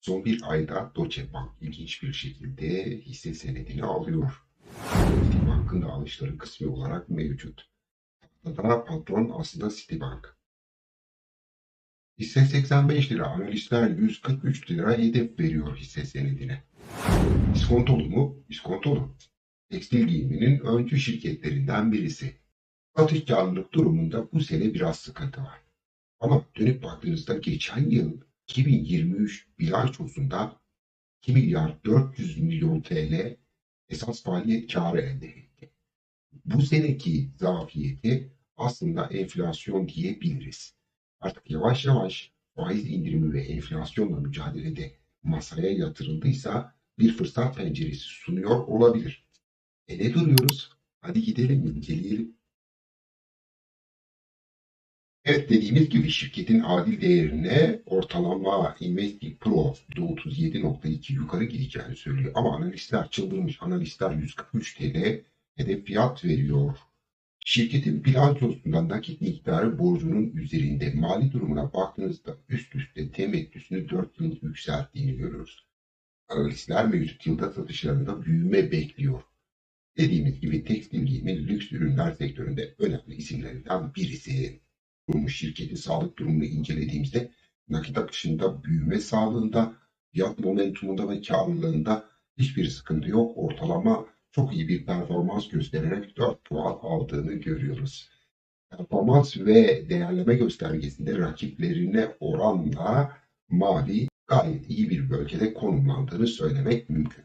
Son bir ayda Deutsche Bank ilginç bir şekilde hisse senedini alıyor. Citibank'ın da alışları kısmi olarak mevcut. Tahtada patron aslında Citibank. Hisse 85 lira, analistler 143 lira hedef veriyor hisse senedine. İskontolu mu? İskontolu. Tekstil giyiminin öncü şirketlerinden birisi. Satış karlılık durumunda bu sene biraz sıkıntı var. Ama dönüp baktığınızda geçen yıl 2023 bilançosunda 2 milyar 400 milyon TL esas faaliyet karı elde etti. Bu seneki zafiyeti aslında enflasyon diyebiliriz. Artık yavaş yavaş faiz indirimi ve enflasyonla mücadelede masaya yatırıldıysa bir fırsat penceresi sunuyor olabilir. E ne duruyoruz? Hadi gidelim inceleyelim. Evet dediğimiz gibi şirketin adil değerine ortalama Investing Pro %37.2 yukarı gideceğini söylüyor. Ama analistler çıldırmış. Analistler 143 TL hedef fiyat veriyor. Şirketin bilançosunda nakit miktarı borcunun üzerinde mali durumuna baktığınızda üst üste temettüsünü 4 yıl yükselttiğini görüyoruz. Analistler mevcut yılda satışlarında büyüme bekliyor. Dediğimiz gibi tekstil giyimi lüks ürünler sektöründe önemli isimlerinden birisi. Kurulmuş şirketin sağlık durumunu incelediğimizde nakit akışında büyüme sağlığında, fiyat momentumunda ve karlılığında hiçbir sıkıntı yok. Ortalama çok iyi bir performans göstererek 4 puan aldığını görüyoruz. Performans ve değerleme göstergesinde rakiplerine oranla mavi gayet iyi bir bölgede konumlandığını söylemek mümkün.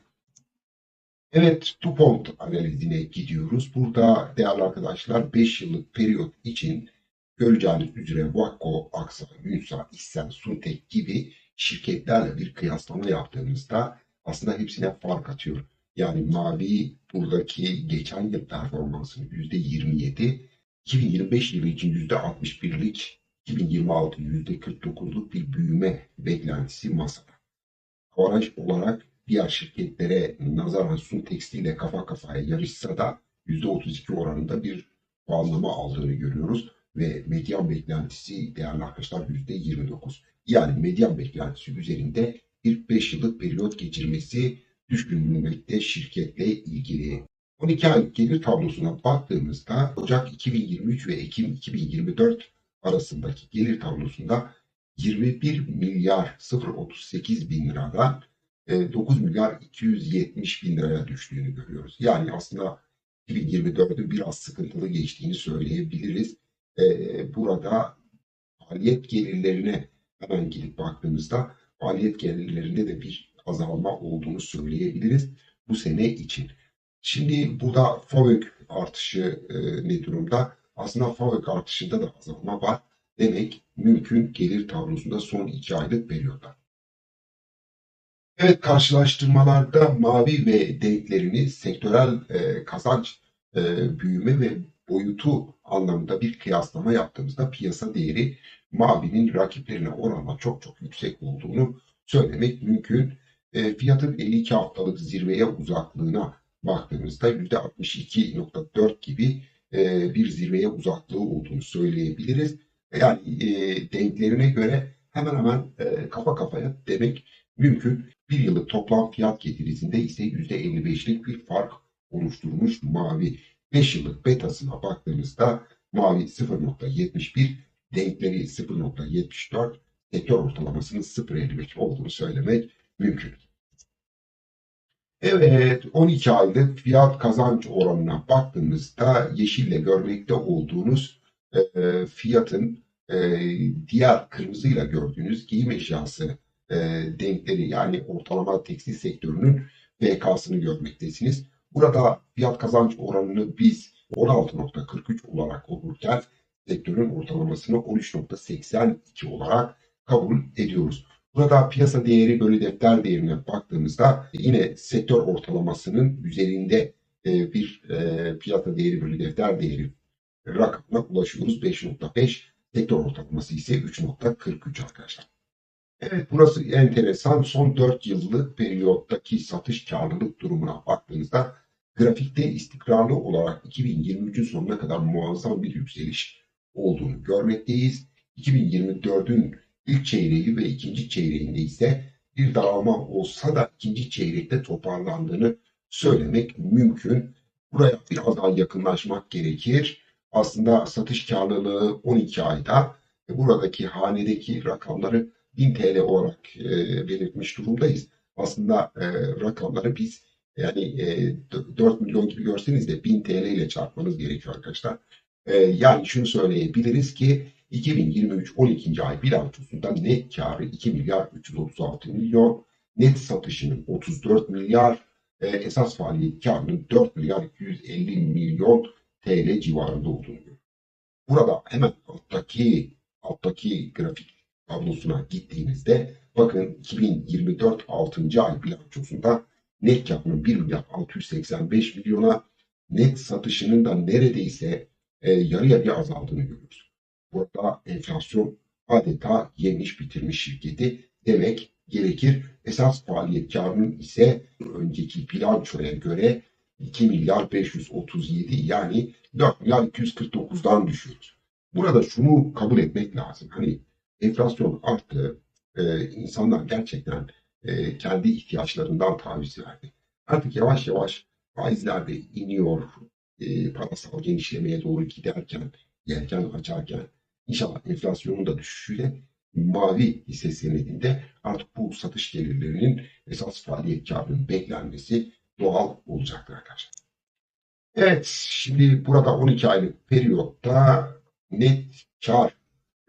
Evet, DuPont analizine gidiyoruz. Burada değerli arkadaşlar 5 yıllık periyot için göreceğiniz üzere Vakko, Aksa, Ünsa, İssen, Suntek gibi şirketlerle bir kıyaslama yaptığımızda aslında hepsine fark atıyor. Yani mavi buradaki geçen yıl performansının %27, 2025 yılı için %61'lik, 2026 %49'luk bir büyüme beklentisi masada. Avaraj olarak diğer şirketlere nazaran Sun Tekstil ile kafa kafaya yarışsa da %32 oranında bir puanlama aldığını görüyoruz ve medyan beklentisi değerli arkadaşlar %29. Yani medyan beklentisi üzerinde bir 5 yıllık periyot geçirmesi düşünülmekte şirketle ilgili. 12 aylık gelir tablosuna baktığımızda Ocak 2023 ve Ekim 2024 arasındaki gelir tablosunda 21 milyar 038 bin liradan 9 milyar 270 bin liraya düştüğünü görüyoruz. Yani aslında 2024'ün biraz sıkıntılı geçtiğini söyleyebiliriz. Burada faaliyet gelirlerine hemen gidip baktığımızda faaliyet gelirlerinde de bir azalma olduğunu söyleyebiliriz bu sene için. Şimdi burada FOVÖK artışı e, ne durumda? Aslında FOVÖK artışında da azalma var. Demek mümkün gelir tablosunda son iki aylık periyoda. Evet karşılaştırmalarda mavi ve denklerini sektörel e, kazanç e, büyüme ve boyutu anlamında bir kıyaslama yaptığımızda piyasa değeri mavinin rakiplerine oranla çok çok yüksek olduğunu söylemek mümkün. E, fiyatın 52 haftalık zirveye uzaklığına baktığımızda %62.4 gibi e, bir zirveye uzaklığı olduğunu söyleyebiliriz. Yani e, denklerine göre hemen hemen e, kafa kafaya demek mümkün. Bir yıllık toplam fiyat getirisinde ise %55'lik bir fark oluşturmuş mavi. 5 yıllık betasına baktığımızda mavi 0.71, denkleri 0.74, sektör ortalamasının 0.55 olduğunu söylemek mümkün. Evet 12 aylık fiyat kazanç oranına baktığımızda yeşille görmekte olduğunuz e, fiyatın e, diğer kırmızıyla gördüğünüz giyim eşyası e, denkleri yani ortalama tekstil sektörünün VK'sını görmektesiniz. Burada fiyat kazanç oranını biz 16.43 olarak olurken sektörün ortalamasını 13.82 olarak kabul ediyoruz. Burada piyasa değeri bölü defter değerine baktığımızda yine sektör ortalamasının üzerinde e, bir e, piyasa değeri bölü defter değeri rakamına ulaşıyoruz. 5.5 sektör ortalaması ise 3.43 arkadaşlar. Evet burası enteresan. Son 4 yıllık periyottaki satış karlılık durumuna baktığınızda grafikte istikrarlı olarak 2023'ün sonuna kadar muazzam bir yükseliş olduğunu görmekteyiz. 2024'ün ilk çeyreği ve ikinci çeyreğinde ise bir daralma olsa da ikinci çeyrekte toparlandığını söylemek mümkün. Buraya biraz daha yakınlaşmak gerekir. Aslında satış karlılığı 12 ayda buradaki hanedeki rakamları 1000 TL olarak e, belirtmiş durumdayız. Aslında e, rakamları biz yani e, 4 milyon gibi görseniz de 1000 TL ile çarpmanız gerekiyor arkadaşlar. E, yani şunu söyleyebiliriz ki 2023 12. ay bilançosunda net karı 2 milyar 336 milyon, net satışının 34 milyar, e, esas faaliyet karının 4 milyar 250 milyon TL civarında olduğunu. Burada hemen alttaki alttaki grafik tablosuna gittiğinizde bakın 2024 6. ay bilançosunda net karının 1 milyar 685 milyona net satışının da neredeyse e, yarı yarıya azaldığını görüyoruz. Burada enflasyon adeta yemiş bitirmiş şirketi demek gerekir. Esas faaliyet karının ise önceki bilançoya göre 2 milyar 537 yani 4 milyar 249'dan düşüyoruz. Burada şunu kabul etmek lazım. Hani enflasyon arttı. E, insanlar gerçekten e, kendi ihtiyaçlarından taviz verdi. Artık yavaş yavaş faizler de iniyor. E, parasal genişlemeye doğru giderken, yelken açarken inşallah enflasyonun da düşüşüyle mavi hisse senedinde artık bu satış gelirlerinin esas faaliyet karının beklenmesi doğal olacaktır arkadaşlar. Evet, şimdi burada 12 aylık periyotta net kar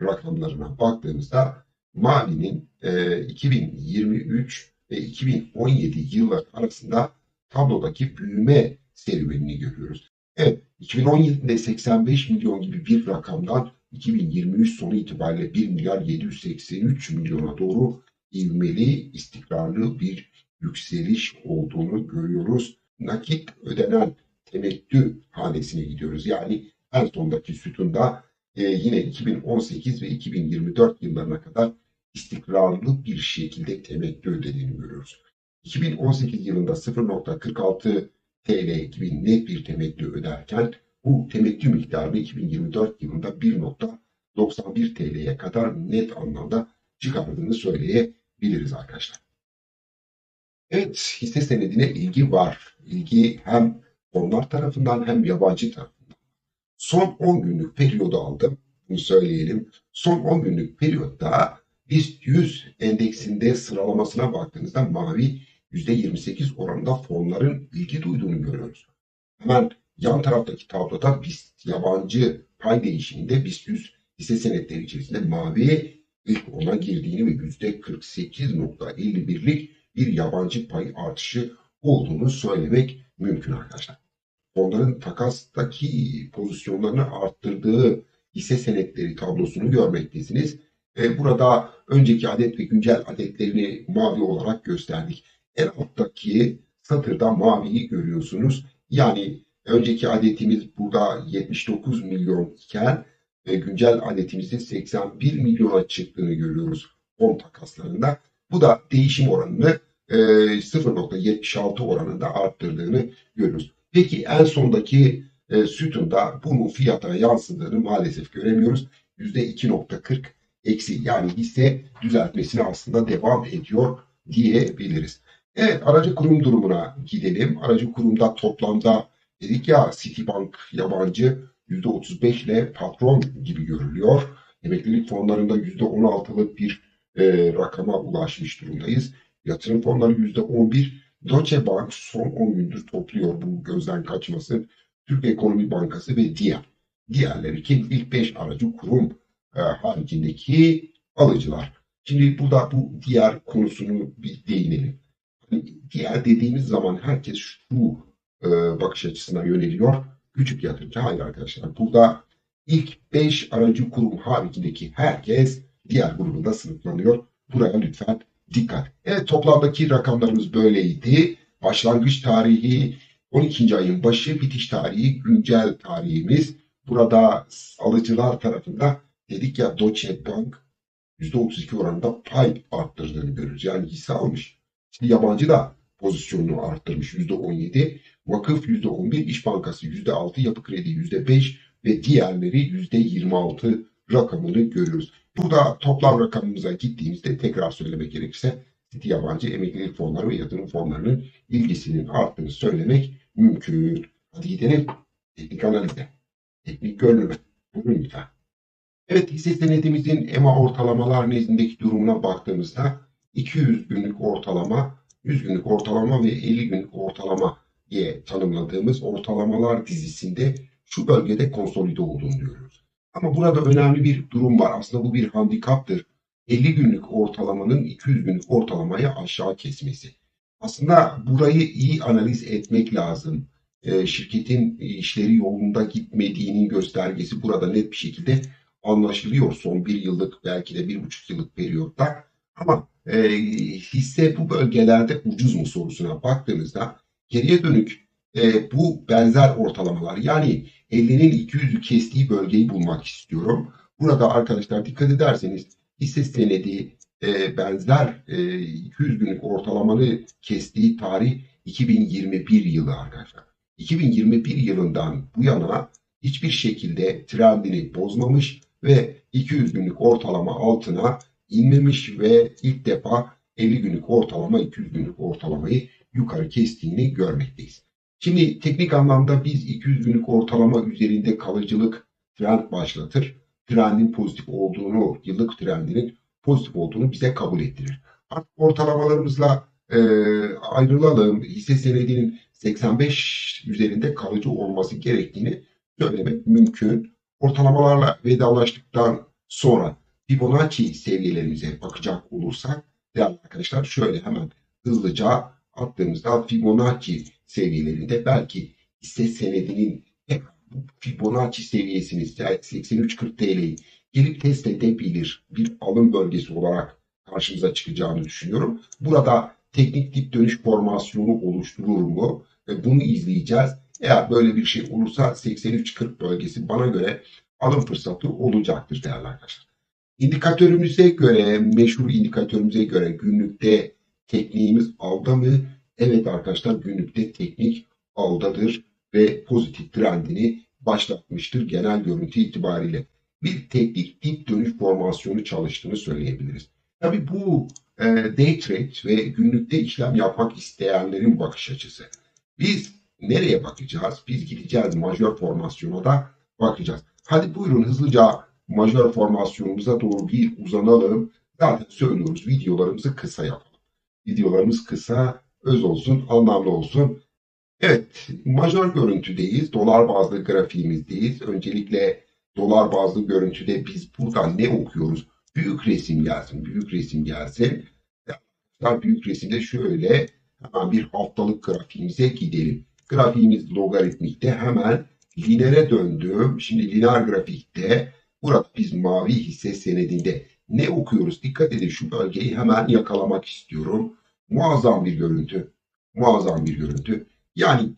rakamlarına baktığımızda Mavi'nin e, 2023 ve 2017 yıllar arasında tablodaki büyüme serüvenini görüyoruz. Evet, 2017'de 85 milyon gibi bir rakamdan 2023 sonu itibariyle 1 milyar 783 milyona doğru ivmeli, istikrarlı bir yükseliş olduğunu görüyoruz. Nakit ödenen temettü hanesine gidiyoruz. Yani en sondaki sütunda e, yine 2018 ve 2024 yıllarına kadar istikrarlı bir şekilde temettü ödediğini görüyoruz. 2018 yılında 0.46 TL gibi net bir temettü öderken bu temettü miktarını 2024 yılında 1.91 TL'ye kadar net anlamda çıkardığını söyleyebiliriz arkadaşlar. Evet, hisse senedine ilgi var. İlgi hem onlar tarafından hem yabancı tarafından. Son 10 günlük periyodu aldım. Bunu söyleyelim. Son 10 günlük periyotta BIST 100 endeksinde sıralamasına baktığınızda mavi %28 oranında fonların ilgi duyduğunu görüyoruz. Hemen yan taraftaki tabloda BIST yabancı pay değişiminde BIST 100 hisse senetleri içerisinde mavi ilk ona girdiğini ve %48.51'lik bir yabancı pay artışı olduğunu söylemek mümkün arkadaşlar. Fonların takastaki pozisyonlarını arttırdığı hisse senetleri tablosunu görmektesiniz. E, burada önceki adet ve güncel adetlerini mavi olarak gösterdik. En alttaki satırda maviyi görüyorsunuz. Yani önceki adetimiz burada 79 milyon iken e, güncel adetimizin 81 milyona çıktığını görüyoruz fon takaslarında. Bu da değişim oranını e, 0.76 oranında arttırdığını görüyoruz. Peki en sondaki e, sütunda bunun fiyata yansıdığını maalesef göremiyoruz. %2.40 eksi yani hisse düzeltmesine aslında devam ediyor diyebiliriz. Evet aracı kurum durumuna gidelim. Aracı kurumda toplamda dedik ya Citibank yabancı %35 ile patron gibi görülüyor. Emeklilik fonlarında %16'lık bir e, rakama ulaşmış durumdayız. Yatırım fonları %11. Deutsche Bank son 10 gündür topluyor bu gözden kaçmasın. Türk Ekonomi Bankası ve diğer. Diğerleri kim? İlk 5 aracı kurum e, haricindeki alıcılar. Şimdi burada bu diğer konusunu bir değinelim. Hani diğer dediğimiz zaman herkes şu e, bakış açısına yöneliyor. Küçük yatırımcı. Hayır arkadaşlar. Burada ilk 5 aracı kurum haricindeki herkes diğer grubunda sınıflanıyor. Buraya lütfen dikkat. Evet toplamdaki rakamlarımız böyleydi. Başlangıç tarihi 12. ayın başı, bitiş tarihi güncel tarihimiz. Burada alıcılar tarafında dedik ya Deutsche Bank %32 oranında pay arttırdığını görürüz. Yani hisse almış. Şimdi yabancı da pozisyonunu arttırmış %17. Vakıf %11, İş Bankası %6, Yapı Kredi %5 ve diğerleri %26 rakamını görüyoruz. Burada toplam rakamımıza gittiğimizde tekrar söylemek gerekirse City yabancı emeklilik fonları ve yatırım fonlarının ilgisinin arttığını söylemek mümkün. Hadi gidelim teknik analize. Teknik görünüme. Buyurun lütfen. Evet hisse senedimizin EMA ortalamalar nezdindeki durumuna baktığımızda 200 günlük ortalama, 100 günlük ortalama ve 50 günlük ortalama diye tanımladığımız ortalamalar dizisinde şu bölgede konsolide olduğunu görüyoruz. Ama burada önemli bir durum var. Aslında bu bir handikaptır. 50 günlük ortalamanın 200 günlük ortalamaya aşağı kesmesi. Aslında burayı iyi analiz etmek lazım. Ee, şirketin işleri yolunda gitmediğinin göstergesi burada net bir şekilde anlaşılıyor son bir yıllık belki de bir buçuk yıllık periyotta. Ama e, hisse bu bölgelerde ucuz mu sorusuna baktığınızda geriye dönük e, bu benzer ortalamalar yani 50'nin 200'ü kestiği bölgeyi bulmak istiyorum. Burada arkadaşlar dikkat ederseniz hisse senedi e, benzer e, 200 günlük ortalamanı kestiği tarih 2021 yılı arkadaşlar. 2021 yılından bu yana hiçbir şekilde trendini bozmamış ve 200 günlük ortalama altına inmemiş ve ilk defa 50 günlük ortalama 200 günlük ortalamayı yukarı kestiğini görmekteyiz. Şimdi teknik anlamda biz 200 günlük ortalama üzerinde kalıcılık trend başlatır. Trendin pozitif olduğunu, yıllık trendinin pozitif olduğunu bize kabul ettirir. Artık ortalamalarımızla e, ayrılalım. Hisse senedinin 85 üzerinde kalıcı olması gerektiğini söylemek mümkün. Ortalamalarla vedalaştıktan sonra Fibonacci seviyelerimize bakacak olursak değerli arkadaşlar şöyle hemen hızlıca attığımızda Fibonacci seviyelerinde belki hisse senedinin Fibonacci seviyesini 83.40 TL'yi gelip test edebilir bir alım bölgesi olarak karşımıza çıkacağını düşünüyorum. Burada teknik dip dönüş formasyonu oluşturur mu? Bunu izleyeceğiz. Eğer böyle bir şey olursa 83-40 bölgesi bana göre alım fırsatı olacaktır değerli arkadaşlar. İndikatörümüze göre, meşhur indikatörümüze göre günlükte tekniğimiz alda mı? Evet arkadaşlar günlükte teknik aldadır ve pozitif trendini başlatmıştır genel görüntü itibariyle. Bir teknik dip dönüş formasyonu çalıştığını söyleyebiliriz. Tabi bu e, day trade ve günlükte işlem yapmak isteyenlerin bakış açısı. Biz nereye bakacağız? Biz gideceğiz majör formasyona da bakacağız. Hadi buyurun hızlıca majör formasyonumuza doğru bir uzanalım. Zaten söylüyoruz videolarımızı kısa yapalım. Videolarımız kısa, öz olsun, anlamlı olsun. Evet, majör görüntüdeyiz. Dolar bazlı grafiğimizdeyiz. Öncelikle dolar bazlı görüntüde biz burada ne okuyoruz? Büyük resim gelsin, büyük resim gelsin. Büyük resimde şöyle hemen bir haftalık grafiğimize gidelim. Grafiğimiz logaritmikte hemen lineere döndüm. Şimdi lineer grafikte burada biz mavi hisse senedinde ne okuyoruz? Dikkat edin şu bölgeyi hemen yakalamak istiyorum. Muazzam bir görüntü. Muazzam bir görüntü. Yani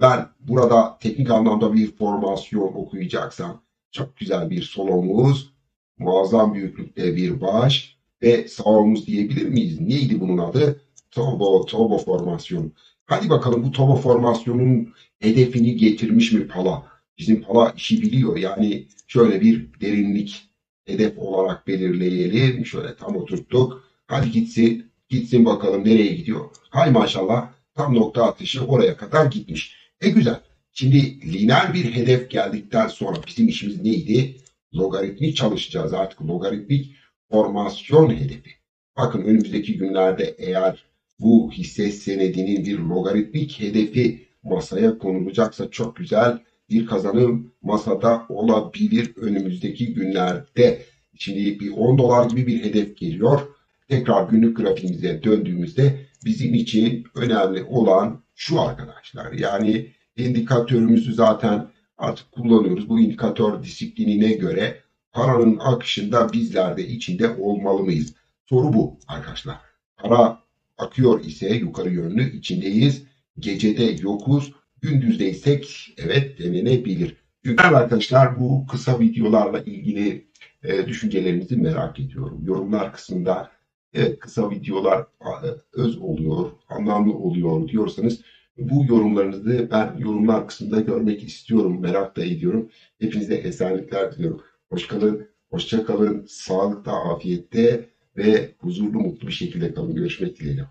ben burada teknik anlamda bir formasyon okuyacaksam çok güzel bir sol omuz, muazzam büyüklükte bir baş ve sağ omuz diyebilir miyiz? Neydi bunun adı? Tobo, Tobo formasyon. Hadi bakalım bu Tobo formasyonun hedefini getirmiş mi Pala? Bizim Pala işi biliyor. Yani şöyle bir derinlik hedef olarak belirleyelim. Şöyle tam oturttuk. Hadi gitsin. Gitsin bakalım nereye gidiyor. Hay maşallah tam nokta atışı oraya kadar gitmiş. E güzel. Şimdi lineer bir hedef geldikten sonra bizim işimiz neydi? Logaritmik çalışacağız artık. Logaritmik formasyon hedefi. Bakın önümüzdeki günlerde eğer bu hisse senedinin bir logaritmik hedefi masaya konulacaksa çok güzel bir kazanım masada olabilir önümüzdeki günlerde. Şimdi bir 10 dolar gibi bir hedef geliyor. Tekrar günlük grafiğimize döndüğümüzde bizim için önemli olan şu arkadaşlar. Yani indikatörümüzü zaten artık kullanıyoruz. Bu indikatör disiplinine göre paranın akışında bizler de içinde olmalı mıyız? Soru bu arkadaşlar. Para akıyor ise yukarı yönlü içindeyiz. Gecede yokuz. Gündüzdeysek evet denenebilir. Çünkü arkadaşlar bu kısa videolarla ilgili e, düşüncelerinizi merak ediyorum. Yorumlar kısmında evet, kısa videolar e, öz oluyor, anlamlı oluyor diyorsanız bu yorumlarınızı ben yorumlar kısmında görmek istiyorum, merak da ediyorum. Hepinize esenlikler diliyorum. Hoş kalın, hoşça kalın, sağlıkta, afiyette ve huzurlu mutlu bir şekilde kalın. Görüşmek dileğiyle.